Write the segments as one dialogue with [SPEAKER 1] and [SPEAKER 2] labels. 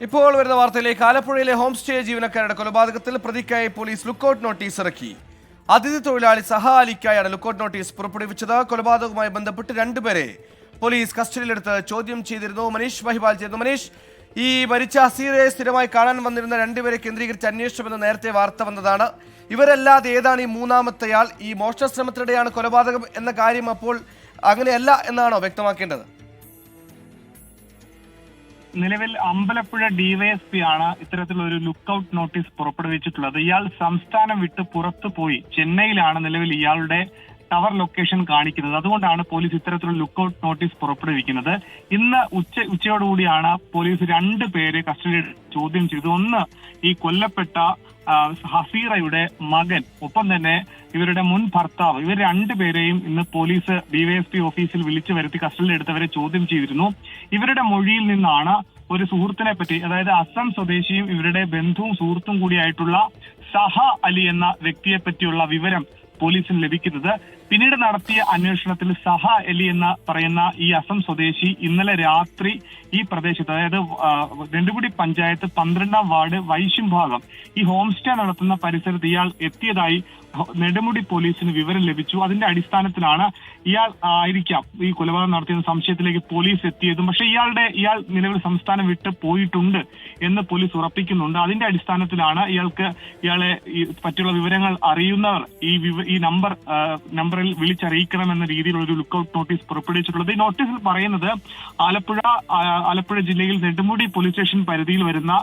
[SPEAKER 1] ഇപ്പോൾ വരുന്ന വാർത്തയിലേക്ക് ആലപ്പുഴയിലെ ഹോം സ്റ്റേ ജീവനക്കാരുടെ കൊലപാതകത്തിൽ പ്രതിക്കായി പോലീസ് ലുക്കൌട്ട് നോട്ടീസ് ഇറക്കി. അതിഥി തൊഴിലാളി സഹ അലിക്കായാണ് ലുക്കൌട്ട് നോട്ടീസ് പുറപ്പെടുവിച്ചത്. കൊലപാതകവുമായി ബന്ധപ്പെട്ട് രണ്ടുപേരെ പോലീസ് കസ്റ്റഡിയിലെടുത്ത് ചോദ്യം ചെയ്തിരുന്നു. മനീഷ് മഹിപാൽ ചെയ്തു മനീഷ് ഈ മരിച്ച അസീറെ സ്ഥിരമായി കാണാൻ വന്നിരുന്ന രണ്ടുപേരെ കേന്ദ്രീകരിച്ച് അന്വേഷണമെന്ന് നേരത്തെ വാർത്ത വന്നതാണ്. ഇവരല്ലാതെ ഏതാണ് ഈ മൂന്നാമത്തെയാൾ? ഈ മോഷണ ശ്രമത്തിനിടെയാണ് കൊലപാതകം എന്ന കാര്യം അപ്പോൾ അങ്ങനെയല്ല എന്നാണോ വ്യക്തമാക്കേണ്ടത്?
[SPEAKER 2] നിലവിൽ അമ്പലപ്പുഴ ഡിവൈഎസ്പി ആണ് ഇത്തരത്തിലുള്ള ഒരു ലുക്കൌട്ട് നോട്ടീസ് പുറപ്പെടുവിച്ചിട്ടുള്ളത്. ഇയാൾ സംസ്ഥാനം വിട്ട് പുറത്തു പോയി. ചെന്നൈയിലാണ് നിലവിൽ ഇയാളുടെ ടവർ ലൊക്കേഷൻ കാണിക്കുന്നത്. അതുകൊണ്ടാണ് പോലീസ് ഇത്തരത്തിലുള്ള ലുക്കൌട്ട് നോട്ടീസ് പുറപ്പെടുവിക്കുന്നത്. ഇന്ന് ഉച്ച ഉച്ചയോടുകൂടിയാണ് പോലീസ് രണ്ട് പേരെ കസ്റ്റഡിയിൽ ചോദ്യം ചെയ്തു ഒന്ന് ഈ കൊല്ലപ്പെട്ട ഹസീറയുടെ മകൻ ഒപ്പം തന്നെ ഇവരുടെ മുൻ ഭർത്താവ് ഇവർ രണ്ടുപേരെയും ഇന്ന് പോലീസ് ഡിവൈഎസ്പി ഓഫീസിൽ വിളിച്ചു വരുത്തി കസ്റ്റഡിയിൽ എടുത്തവരെ ചോദ്യം ചെയ്തിരുന്നു. ഇവരുടെ മൊഴിയിൽ നിന്നാണ് ഒരു സുഹൃത്തിനെ പറ്റി അതായത് അസം സ്വദേശിയും ഇവരുടെ ബന്ധുവും സുഹൃത്തും കൂടിയായിട്ടുള്ള സഹ അലി എന്ന വ്യക്തിയെ പറ്റിയുള്ള വിവരം പോലീസിന് ലഭിക്കുന്നത്. പിന്നീട് നടത്തിയ അന്വേഷണത്തിൽ സഹ എലി എന്ന പറയുന്ന ഈ അസം സ്വദേശി ഇന്നലെ രാത്രി ഈ പ്രദേശത്ത് അതായത് ആ, പഞ്ചായത്ത് പന്ത്രണ്ടാം വാർഡ് വൈശ്യം ഭാഗം ഈ ഹോം സ്റ്റേ നടത്തുന്ന പരിസരത്ത് ഇയാൾ എത്തിയതായി നെടുമുടി പോലീസിന് വിവരം ലഭിച്ചു. അതിന്റെ അടിസ്ഥാനത്തിലാണ് ഇയാൾ ആയിരിക്കാം ഈ കൊലപാതകം നടത്തിയ സംശയത്തിലേക്ക് പോലീസ് എത്തിയതും. പക്ഷേ ഇയാളുടെ ഇയാൾ നിലവിൽ സംസ്ഥാനം വിട്ട് പോയിട്ടുണ്ട് എന്ന് പോലീസ് ഉറപ്പിക്കുന്നുണ്ട്. അതിന്റെ അടിസ്ഥാനത്തിലാണ് ഇയാൾക്ക് ഇയാളെ പറ്റിയുള്ള വിവരങ്ങൾ അറിയുന്നവർ ഈ ഈ നമ്പർ ആ, വിളിച്ചറിയിക്കണം എന്ന രീതിയിലുള്ള ഒരു ലുക്കൌട്ട് നോട്ടീസ് പുറപ്പെടുവിച്ചിട്ടുള്ളത്. ഈ നോട്ടീസിൽ പറയുന്നത് ആലപ്പുഴ ആലപ്പുഴ ജില്ലയിൽ നെടുമുടി പോലീസ് സ്റ്റേഷൻ പരിധിയിൽ വരുന്ന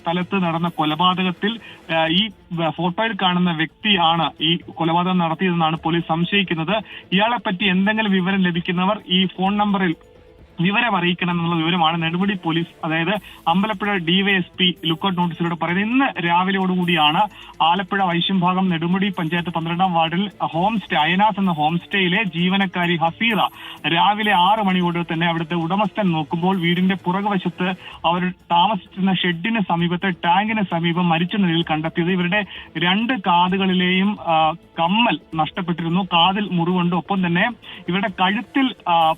[SPEAKER 2] സ്ഥലത്ത് നടന്ന കൊലപാതകത്തിൽ ഈ ഫോട്ടോയിൽ കാണുന്ന വ്യക്തിയാണ് ഈ കൊലപാതകം നടത്തിയതെന്നാണ് പോലീസ് സംശയിക്കുന്നത്. ഇയാളെ പറ്റി എന്തെങ്കിലും വിവരം ലഭിക്കുന്നവർ ഈ ഫോൺ നമ്പറിൽ വിവരം അറിയിക്കണം എന്നുള്ള വിവരമാണ് നെടുമുടി പോലീസ് അതായത് അമ്പലപ്പുഴ ഡിവൈഎസ്പി ലുക്കൌട്ട് നോട്ടീസിലൂടെ പറയുന്നത്. ഇന്ന് രാവിലെയോടുകൂടിയാണ് ആലപ്പുഴ വൈശ്യംഭാഗം നെടുമുടി പഞ്ചായത്ത് പന്ത്രണ്ടാം വാർഡിൽ ഹോം സ്റ്റേ അയനാസ് എന്ന ഹോം സ്റ്റേയിലെ ജീവനക്കാരി ഹസീറ രാവിലെ ആറ് മണിയോട് തന്നെ അവിടുത്തെ ഉടമസ്ഥൻ നോക്കുമ്പോൾ വീടിന്റെ പുറകുവശത്ത് അവർ താമസിച്ചിരുന്ന ഷെഡിന് സമീപത്തെ ടാങ്കിന് സമീപം മരിച്ച നിലയിൽ കണ്ടെത്തിയത്. ഇവരുടെ രണ്ട് കാതുകളിലെയും കമ്മൽ നഷ്ടപ്പെട്ടിരുന്നു. കാതിൽ മുറിവുണ്ട്. ഒപ്പം തന്നെ ഇവരുടെ കഴുത്തിൽ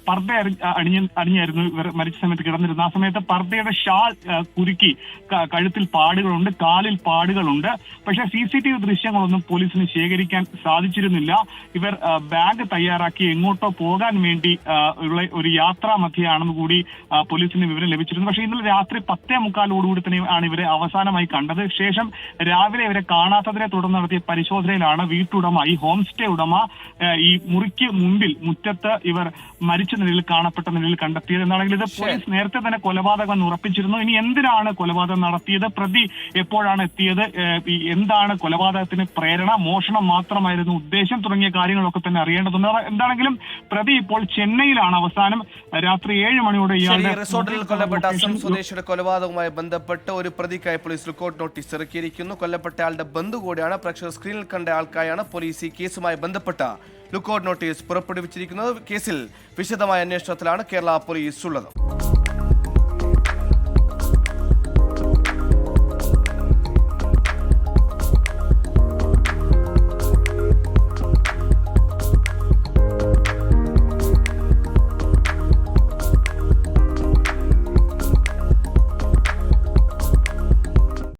[SPEAKER 2] പർദ്ദ അണിഞ്ഞ് അണിഞ്ഞായിരുന്നു ഇവർ മരിച്ച സമയത്ത് കിടന്നിരുന്നത്. ആ സമയത്ത് പർദ്ദയുടെ ഷാൾ കുരുക്കി കഴുത്തിൽ പാടുകളുണ്ട് കാലിൽ പാടുകളുണ്ട്. പക്ഷേ സി സി ടി വി ദൃശ്യങ്ങളൊന്നും പോലീസിന് ശേഖരിക്കാൻ സാധിച്ചിരുന്നില്ല. ഇവർ ബാഗ് തയ്യാറാക്കി എങ്ങോട്ടോ പോകാൻ വേണ്ടി ഉള്ള ഒരു യാത്രാ മധ്യയാണെന്ന് കൂടി പോലീസിന് വിവരം ലഭിച്ചിരുന്നു. പക്ഷേ ഇന്നലെ രാത്രി പത്തേ മുക്കാലോടുകൂടി തന്നെ ആണ് ഇവരെ അവസാനമായി കണ്ടത്. ശേഷം രാവിലെ ഇവരെ കാണാത്തതിനെ തുടർന്ന് നടത്തിയ പരിശോധനയിലാണ് വീട്ടുടമ ഈ ഹോം സ്റ്റേ ഉടമ ഈ മുറിക്ക് മുമ്പിൽ മുറ്റത്ത് ഇവർ മരിച്ച നിലയിൽ കാണപ്പെട്ട നിലയിൽ കണ്ടെത്തിയത് എന്നാണെങ്കിൽ ഇത് പോലീസ് നേരത്തെ തന്നെ കൊലപാതകം എന്ന് ഉറപ്പിച്ചിരുന്നു. ഇനി എന്തിനാണ് കൊലപാതകം നടത്തിയത്? പ്രതി എപ്പോഴാണ് എത്തിയത്? എന്താണ് കൊലപാതകത്തിന് പ്രേരണ? മോഷണം മാത്രമായിരുന്നു ഉദ്ദേശം തുടങ്ങിയ കാര്യങ്ങളൊക്കെ തന്നെ അറിയേണ്ടതുണ്ട്. എന്താണെങ്കിലും പ്രതി ഇപ്പോൾ ചെന്നൈയിലാണ് അവസാനം. രാത്രി ഏഴ് മണിയോടെ ഇയാളുടെ
[SPEAKER 1] റിസോർട്ടിൽ കൊല്ലപ്പെട്ട അസം സ്വദേശിയുടെ കൊലപാതകവുമായി ബന്ധപ്പെട്ട് ഒരു പ്രതിക്കായി പോലീസ് റിക്കോർഡ് നോട്ടീസ് ഇറക്കിയിരിക്കുന്നു. കൊല്ലപ്പെട്ട ആളുടെ ബന്ധു കൂടിയാണ്. പ്രേക്ഷകർ സ്ക്രീനിൽ കണ്ട ആൾക്കായാണ് പോലീസ് ഈ കേസുമായി ബന്ധപ്പെട്ട ലുക്കൌട്ട് നോട്ടീസ് പുറപ്പെടുവിച്ചിരിക്കുന്നത് കേസിൽ വിശദമായ അന്വേഷണത്തിലാണ് കേരള പോലീസ് ഉള്ളത്.